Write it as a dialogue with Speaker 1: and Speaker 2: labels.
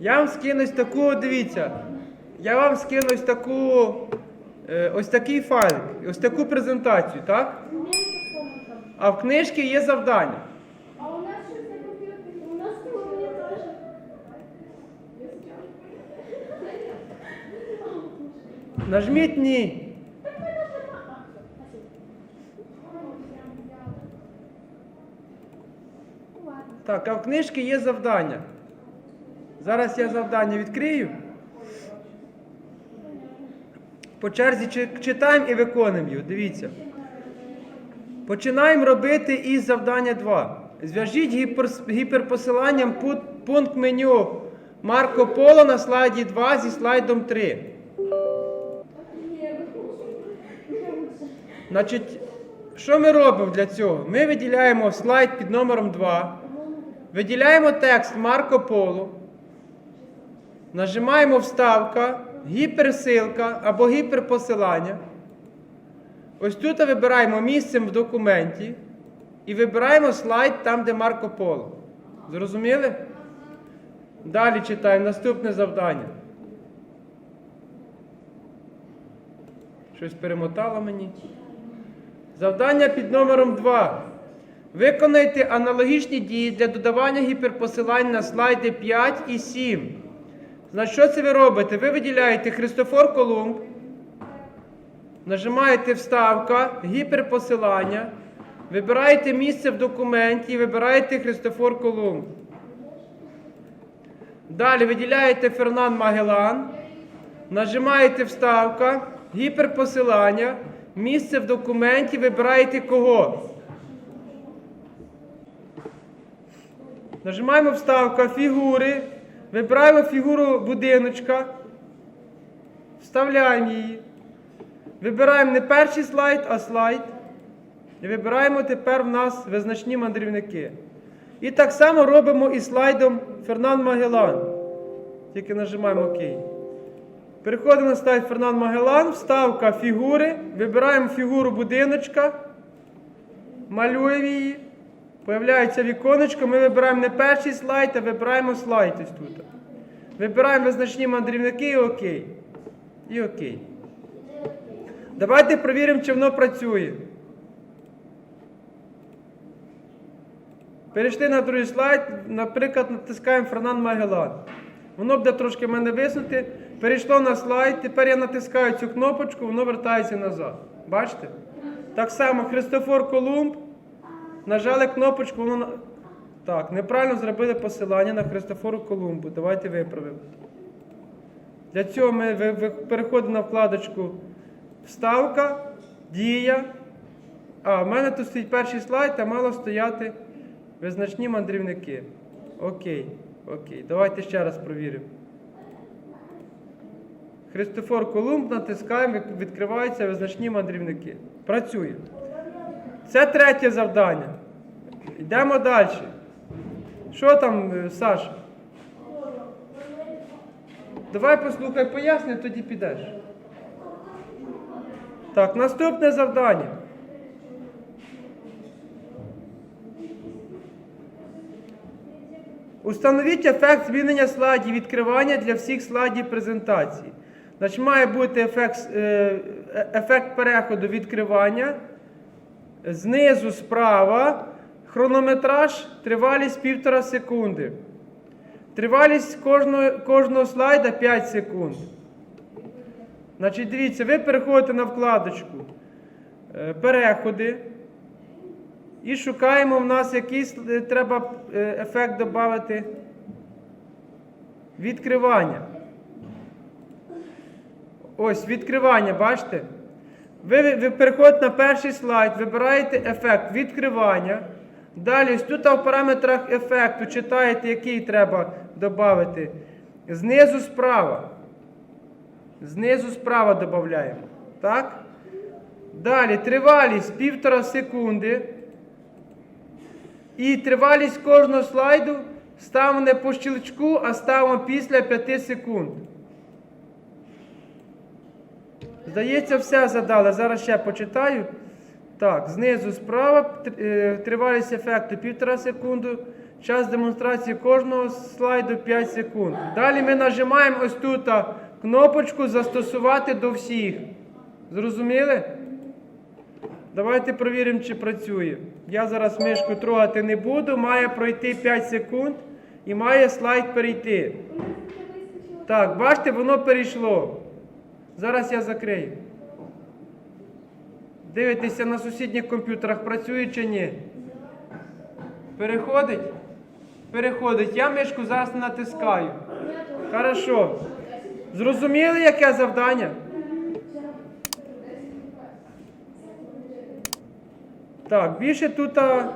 Speaker 1: Я вам скину ось таку, дивіться. Я вам скину ось таку, е, ось такий файлик, ось таку презентацію, так? А в книжці є завдання.
Speaker 2: А у нас це комп'ютер, у нас у теж.
Speaker 1: Нажміть ні. Так, а в книжці є завдання. Зараз я завдання відкрию. По черзі читаємо і виконуємо його. Дивіться. Починаємо робити із завдання 2. Зв'яжіть гіпер- гіперпосиланням пункт меню Марко Поло на слайді 2 зі слайдом 3. Значить, що ми робимо для цього? Ми виділяємо слайд під номером 2, виділяємо текст Марко Поло, нажимаємо вставка, гіперсилка або гіперпосилання. Ось тут вибираємо місцем в документі і вибираємо слайд там, де Марко Поло. Зрозуміли? Далі читаємо наступне завдання. Щось перемотало мені. Завдання під номером 2. Виконайте аналогічні дії для додавання гіперпосилань на слайди 5 і 7. Значить, що це ви робите? Ви виділяєте Христофор Колумб, нажимаєте вставка, гіперпосилання, вибираєте місце в документі і вибираєте Христофор Колумб. Далі виділяєте Фернан Магелан, нажимаєте вставка, гіперпосилання, місце в документі, вибираєте кого. Нажимаємо вставка фігури, вибираємо фігуру будиночка, вставляємо її. Вибираємо не перший слайд, а слайд. І вибираємо тепер в нас визначні мандрівники. І так само робимо і слайдом Фернан Магелан. Тільки нажимаємо ОК. Переходимо на слайд Фернан Магелан, вставка фігури. Вибираємо фігуру будиночка. Малюємо її. Появляється віконечко. Ми вибираємо не перший слайд, а вибираємо слайд ось тут. Вибираємо визначні мандрівники і ОК. І ОК. Давайте перевіримо, чи воно працює. Перейшли на другий слайд, наприклад, натискаємо Фернан Магелан. Воно буде трошки в мене виснути. Перейшло на слайд, тепер я натискаю цю кнопочку, воно вертається назад. Бачите? Так само Христофор Колумб. Нажали кнопочку, воно. Так, неправильно зробили посилання на Христофору Колумбу. Давайте виправимо. Для цього ми переходимо на вкладочку Вставка, Дія. А, в мене тут стоїть перший слайд, а мало стояти визначні мандрівники. Окей, окей. Давайте ще раз провіримо. Христофор Колумб натискаємо, відкриваються визначні мандрівники. Працює. Це третє завдання. Йдемо далі. Що там, е, Саша? Давай послухай пояснення, тоді підеш. Так, наступне завдання. Установіть ефект змінення слайдів відкривання для всіх слайдів презентації. Значить, має бути ефект, е, е, ефект переходу відкривання. Знизу справа хронометраж, тривалість 1,5 секунди. Тривалість кожного, кожного слайда 5 секунд. Значить, дивіться, ви переходите на вкладочку е, переходи. І шукаємо в нас якийсь е, треба е, ефект додати. Відкривання. Ось відкривання, бачите? Ви, ви, переходите на перший слайд, вибираєте ефект відкривання. Далі, тут в параметрах ефекту читаєте, який треба додати. Знизу справа. Знизу справа додаємо. Так? Далі тривалість півтора секунди. І тривалість кожного слайду ставимо не по щелчку, а ставимо після 5 секунд. Здається, все задали. Зараз ще почитаю. Так, знизу справа е, тривалість ефекту 1,5 секунду. Час демонстрації кожного слайду 5 секунд. Далі ми нажимаємо ось тут кнопочку застосувати до всіх. Зрозуміли? Давайте перевіримо, чи працює. Я зараз мишку трогати не буду, має пройти 5 секунд і має слайд перейти. Так, бачите, воно перейшло. Зараз я закрию. Дивитеся на сусідніх комп'ютерах, працює чи ні? Переходить? Переходить. Я мишку зараз натискаю. Хорошо. Зрозуміли, яке завдання? Так, більше тут а,